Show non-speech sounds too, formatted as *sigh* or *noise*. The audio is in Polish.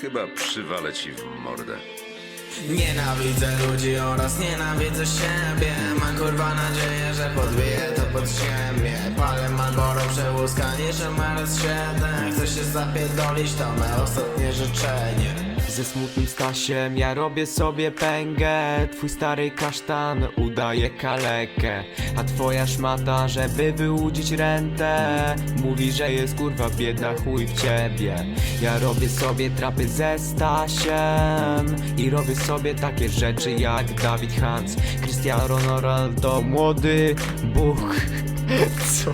Chyba przywalę ci w mordę. Nienawidzę ludzi oraz nienawidzę siebie. Mam kurwa nadzieję, że podbiję to pod ziemię Palę Malboro przełuska niż MRS-7 Chcę się zapierdolić, to me ostatnie życzenie Ze smutnym Stasiem. Ja robię sobie pęgę. Twój stary kasztan udaje kalekę. A twoja szmata, żeby wyłudzić rentę. Mówi, że jest kurwa biedna chuj w ciebie. Ja robię sobie trapy ze Stasiem. I robię sobie takie rzeczy jak Dawid Hans. Cristiano Ronaldo, młody Bóg *laughs* Co?